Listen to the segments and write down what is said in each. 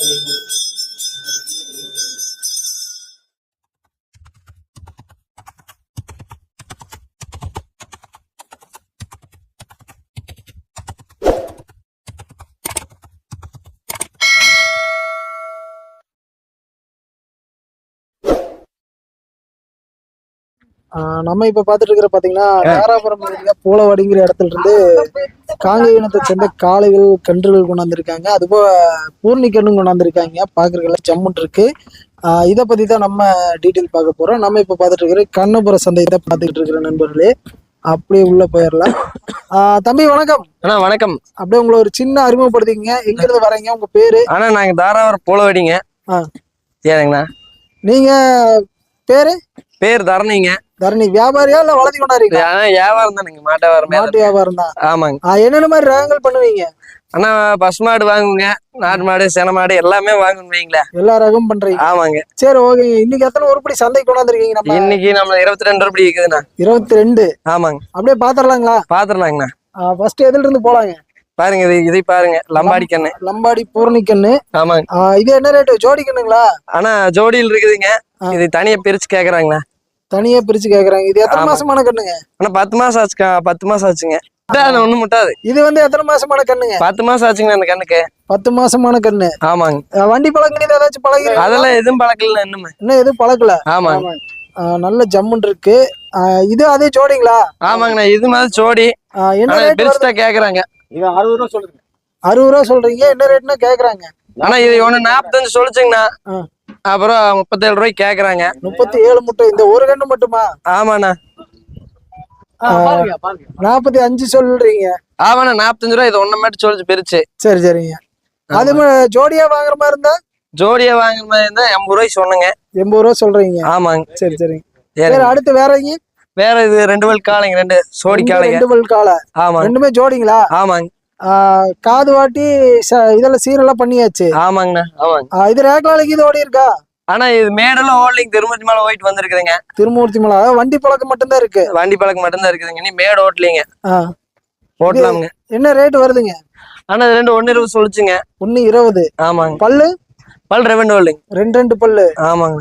thank இப்ப பாத்துட்டு இருக்கிற பாத்தீங்கன்னா தாராபுரம் ஏரியா பூலவாடிங்கிற இடத்துல இருந்து காங்கை இனத்தை சேர்ந்த காளைகள் கன்றுகள் கொண்டாந்துருக்காங்க. அதுபோக பூர்ணி கண்ணும் கொண்டாந்துருக்காங்க. பாக்குறதுல ஜம்முன் இருக்கு. இதை பத்தி தான் நம்ம டீட்டெயில் பார்க்க போறோம். நம்ம இப்ப பாத்துட்டு இருக்கிற கண்ணபுர சந்தையை தான் பாத்துக்கிட்டு இருக்கிற நண்பர்களே அப்படியே உள்ள போயிடலாம் தம்பி வணக்கம். அண்ணா வணக்கம். அப்படியே உங்களை ஒரு சின்ன அறிமுகப்படுத்திக்கங்க. எங்க இருந்து வரீங்க? உங்க பேரு? அண்ணா நாங்க தாராவரம் போலவடிங்க. ஆ. சரிங்கண்ணா நீங்க பேரு? பேர் தரணிங்க. தரணி வியாபாரியா இல்ல வளர்த்தி கொண்டாடுறீங்களா? ஆனா வியாபாரம் தானுங்க மாட்ட வியாபாரம் மாட்டு வியாபாரம் தான். ஆமாங்க. என்னென்ன மாதிரி ரகங்கள் பண்ணுவீங்க? அண்ணா பசு மாடு வாங்குங்க நாட்டு மாடு சென மாடு எல்லாமே வாங்குங்க வைங்களேன் எல்லா ரகம் பண்றீங்க. ஆமாங்க. சரி ஓகே இன்னைக்கு எத்தனை உருப்படி சந்தைக்கு கொண்டாந்துருக்கீங்க நம்ம? இன்னைக்கு நம்ம இருபத்தி ரெண்டு ரூபாய் இருக்குதுண்ணா. இருபத்தி ரெண்டு ஆமாங்க. அப்படியே பாத்திரலாங்களா? பாத்துடலாங்கண்ணா ஃபர்ஸ்ட் எதுல இருந்து போலாங்க? பாருங்க இது இதை பாருங்க. லம்பாடி கண்ணு. லம்பாடி பூர்ணிக்கண்ணு ஆமாங்க. ஆஹ் இது என்ன ரேட்டு ஜோடி கண்ணுங்களா? ஆனா ஜோடியில் இருக்குதுங்க. இது தனியா பிரிச்சு கேக்குறாங்கண்ணா தனியா பிரிச்சு கேக்குறாங்க. இது எத்தனை. மாசமான கண்ணுங்க? ஆனா பத்து மாசம் ஆச்சுக்கா பத்து மாசம் ஆச்சுங்க. ஒண்ணு முட்டாது. இது வந்து எத்தனை மாசமான கண்ணுங்க? பத்து மாசம் ஆச்சுங்கண்ணா அந்த கண்ணுக்கு? பத்து மாசமான கண்ணு. ஆமாங்க. வண்டி பழக்கம் ஏதாச்சும் பழகிறீங்க அதெல்லாம் எதுவும் பழக்கல இன்னுமே. இன்னும் எதுவும் பழக்கல? ஆமாங்க. நல்ல ஜம்முன் இருக்கு. இது அதே ஜோடிங்களா? ஆமாங்கண்ணா இது மாதிரி ஜோடி. என்ன பெருசா கேக்குறாங்க. அறுபது ரூபா சொல்லுங்க. அறுபது ரூபா சொல்றீங்க என்ன ரேட்னா கேக்குறாங்க? ஆனா இது ஒண்ணு நாற்பத்தஞ்சு சொல்லிச்சுங்கண்ணா. அப்புறம் முப்பத்தேழு ரூபாய்க்கு கேக்குறாங்க. முப்பத்தி ஏழு முட்டை இந்த ஒரு கண்ணு மட்டுமா? ஆமாண்ணா. பாருங்க பாருங்க நாற்பத்தி அஞ்சு சொல்றீங்க. ஆமாண்ணா நாற்பத்தஞ்சு ரூபாய் இது ஒண்ணு மட்டும் சொல்லிச்சு பிரிச்சு. சரி சரிங்க. அது ஜோடியா வாங்குற மாதிரி இருந்தா? ஜோடியா வாங்குற மாதிரி இருந்தா எண்பது ரூபாய்க்கு சொன்னங்க. எண்பது ரூபா சொல்றீங்க. ஆமாங்க. சரி சரிங்க. சரி சரி அடுத்து வேற எங்க வேற இது ரெண்டு பல் காளைங்க ரெண்டு சோடி காளைங்க. ரெண்டு பல் காலை ஆமாங்க ரெண்டுமே ஜோடிங்களா? ஆமாங்க. காது வாட்டி இதெல்லாம் சீரெல்லாம் பண்ணியாச்சு. ஆமாங்கண்ணா ஆமாங்க. இது ரேக்லாலைக்கு இது ஓடி இருக்கா? ஆனா இது மேடெல்லாம் ஓடலிங் திருமூர்த்தி மேல போயிட்டு வந்திருக்குதுங்க. திருமூர்த்தி மலை. வண்டி பழக்கம் மட்டும்தான் இருக்கு. வண்டி பழக்கம் மட்டும்தான் இருக்குதுங்க. நீ மேடு ஓட்டலிங்க. ஓட்டலாமுங்க. என்ன ரேட் வருதுங்க? ஆனா ரெண்டு ஒண்ணு இருபது சொல்லிச்சுங்க. ஒன்னு இருபது. ஆமாங்க. பல்லு? பல் ரெவெண்டு ஓடலிங்க ரெண்டு ரெண்டு பல்லு. ஆமாங்க.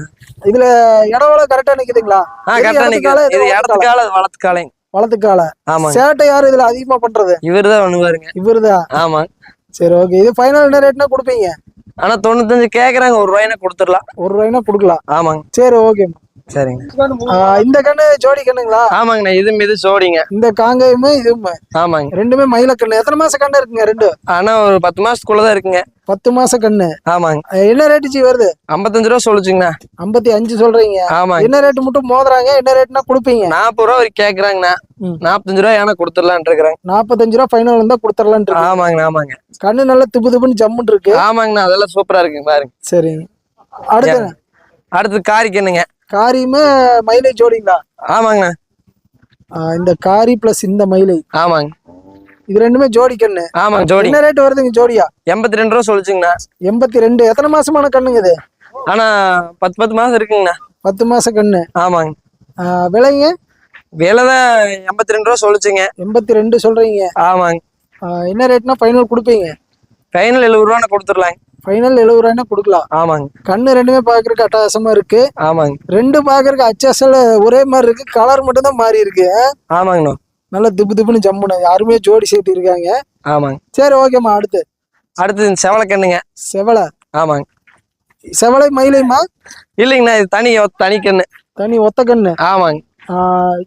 இதுல இடவளம் கரெக்டா நிக்குதுங்களா? ஆ கரெக்டா நிக்குது. இது? இடத்துக்கால காளைங்க வளத்துக்கால ஆமாங்க. சேட்டை யாரு இதுல அதிகமா பண்றது? இவருதான் ஒண்ணு பாருங்க. இவருதான் ஆமாங்க சரி ஓகே இது ஃபைனல் என்ன ரேட்னா கொடுப்பீங்க? ஆனா தொண்ணூத்தஞ்சு கேக்குறாங்க. ஒரு ரூபாய்னா கொடுத்துடலாம். ஒரு ரூபாய்னா கொடுக்கலாம். ஆமாங்க. சரி ஓகே சரிங்க. இந்த கண்ணு ஜோடி கண்ணுங்களா? ஆமாங்கண்ணா இது இது சோடிங்க இந்த காங்காயமும் இதுவும் ஆமாங்க. ரெண்டுமே மயில கண்ணு எத்தனை மாச கண்ணு இருக்குங்க ரெண்டு? ஆனா ஒரு பத்து மாசத்துக்குள்ளதான் இருக்குங்க. பத்து மாச கண்ணு. ஆமாங்க. என்ன ரேட்டு ஜி வருது? ஐம்பத்தஞ்சு ரூபா சொல்லுச்சுங்கண்ணா. ஐம்பத்தி அஞ்சு சொல்றீங்க. ஆமாங்க. என்ன ரேட்டு மட்டும் மோதுறாங்க? என்ன ரேட்னா கொடுப்பீங்க? நாற்பது ரூபா வரைக்கும் கேக்குறாங்கண்ணா. நாற்பத்தஞ்சு ரூபா ஏன்னா கொடுத்துடலான் இருக்கிறாங்க. நாற்பத்தஞ்சு ரூபா ஃபைனல் இருந்தா கொடுத்துடலான் ஆமாங்கண்ணா ஆமாங்க. கண்ணு நல்லா திப்பு திப்புன்னு ஜம்முன்னு இருக்கு. ஆமாங்கண்ணா அதெல்லாம் சூப்பரா இருக்குங்க பாருங்க. சரிங்க. அடுத்து அடுத்து காரிக்கண்ணுங்க காரியுமே மயிலை ஜோடிங்களா ஆமாங்கண்ணா இந்த காரி பிளஸ் இந்த மயிலை ஆமாங்க. இது ரெண்டுமே ஜோடி கண்ணு. ஆமாங்க ஜோடி. என்ன ரேட் வருதுங்க ஜோடியா? எண்பத்தி ரெண்டு ரூபா சொல்லிச்சுங்கண்ணா. எண்பத்தி ரெண்டு எத்தனை மாசமான கண்ணுங்க இது? ஆனா பத்து பத்து மாசம் இருக்குங்கண்ணா. பத்து மாச கண்ணு. ஆமாங்க. விலைங்க? விலை தான் எண்பத்தி ரெண்டு ரூபா சொல்லிச்சுங்க. எண்பத்தி ரெண்டு சொல்றீங்க. ஆமாங்க. என்ன ரேட்னா ஃபைனல் கொடுப்பீங்க? ஃபைனல் எழுபது ரூபா கொடுத்துடலாங்க. ஃபைனல் எழுபது ரூபாய்னா கொடுக்கலாம். ஆமாங்க. கண்ணு ரெண்டுமே பார்க்கறதுக்கு அட்டகாசமா இருக்கு. ஆமாங்க. ரெண்டு பார்க்கறதுக்கு அச்சசல் ஒரே மாதிரி இருக்கு. கலர் மட்டும் தான் மாறி இருக்கு. ஆமாங்கண்ணா. நல்லா திப்பு திப்புன்னு ஜம்முன்னு யாருமே ஜோடி சேர்த்து இருக்காங்க. ஆமாங்க. சரி ஓகேம்மா அடுத்து. அடுத்து இந்த செவலைக்கண்ணுங்க செவலை. ஆமாங்க. செவலை மயிலைமா இல்லைங்கண்ணா இது தனி தனி கண்ணு. தனி ஒத்த கண்ணு. ஆமாங்க.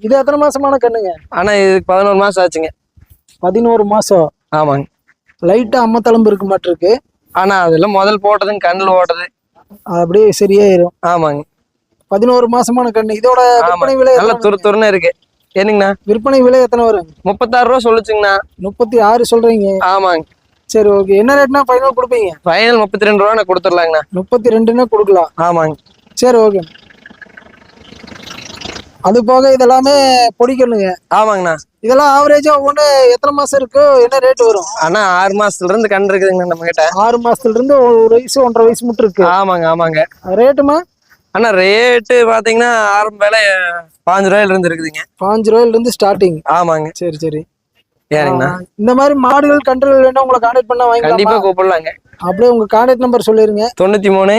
இது எத்தனை மாசமான கண்ணுங்க? ஆனா இதுக்கு பதினோரு மாசம் ஆச்சுங்க. பதினோரு மாசம். ஆமாங்க. லைட்டா அம்மத்தளம்பு இருக்கு மாட்டிருக்கு. ஆனா அதெல்லாம் முதல் போட்டதுங்க கண்ணில் ஓட்டது. அப்படியே சரியாயிரும். ஆமாங்க. பதினோரு மாசமான கண்ணு. இதோட விற்பனை விலை நல்ல துரு துருன்னு இருக்கு. என்னங்கண்ணா? விற்பனை விலை எத்தனை வரும் முப்பத்தாறு ரூபா சொல்லுச்சுங்கண்ணா. முப்பத்தி ஆறு சொல்றீங்க. ஆமாங்க. சரி ஓகே. என்ன ரேட்னா ஃபைனல் கொடுப்பீங்க? ஃபைனல் முப்பத்தி ரெண்டு ரூபா நான் கொடுத்துடலாங்கண்ணா. முப்பத்தி ரெண்டுன்னா கொடுக்கலாம். ஆமாங்க. சரி ஓகே. அது போக இதெல்லாமே பொடிக்கணுங்க ஆமாங்கண்ணா. இதெல்லாம் ஆவரேஜா ஒவ்வொன்று எத்தனை மாசம் இருக்கு? என்ன ரேட் வரும்? அண்ணா ஆறு மாசத்துல இருந்து கண்டு இருக்குதுங்கண்ணா நம்ம கிட்ட ஆறு மாசத்துல இருந்து ஒரு வயசு ஒன்றரை வயசு மட்டும் இருக்கு. ஆமாங்க ஆமாங்க. ரேட்டுமா? அண்ணா ரேட்டு பாத்தீங்கன்னா ஆரம்ப விலை பாஞ்சு ரூபாயில இருந்து இருக்குதுங்க. பாஞ்சு ரூபாயில இருந்து ஸ்டார்டிங் ஆமாங்க. சரி சரி. ஏனுங்கண்ணா. இந்த மாதிரி மாடுகள் கன்றுகள் வேணா உங்களை கான்டாக்ட் பண்ண கண்டிப்பா வாங்கிக்கலாமா கூப்பிடலாங்க. அப்படியே உங்க கான்டாக்ட் நம்பர் சொல்லிருங்க. தொண்ணூத்தி மூணு.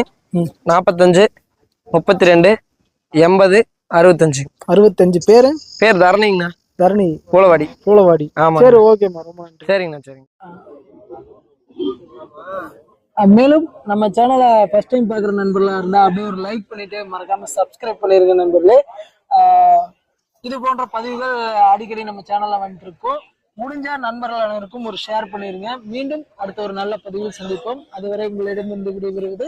நாற்பத்தஞ்சு முப்பத்தி ரெண்டு எண்பது அறுபத்தஞ்சு. அறுபத்தஞ்சு பேரு? பேர் தரணிங்கண்ணா. தரணி. பூலவாடி பூலவாடி ஆமா சரி ஓகேம்மா ரொம்ப நன்றி. சரிங்கண்ணா சரிங்க மேலும் நம்ம சேனலை ஃபர்ஸ்ட் டைம் பார்க்குற நண்பர்களாக இருந்தால் அப்படியே ஒரு லைக் பண்ணிட்டு மறக்காம சப்ஸ்கிரைப் பண்ணிருங்க நண்பர்களே. இது போன்ற பதிவுகள் அடிக்கடி நம்ம சேனல்ல வந்துட்டு இருக்கோம் முடிஞ்ச நண்பர்கள் அனைவருக்கும் ஒரு ஷேர் பண்ணிருங்க. மீண்டும் அடுத்த ஒரு நல்ல பதிவில் சந்திப்போம். அதுவரை உங்களிடமிருந்து விடைபெறுவது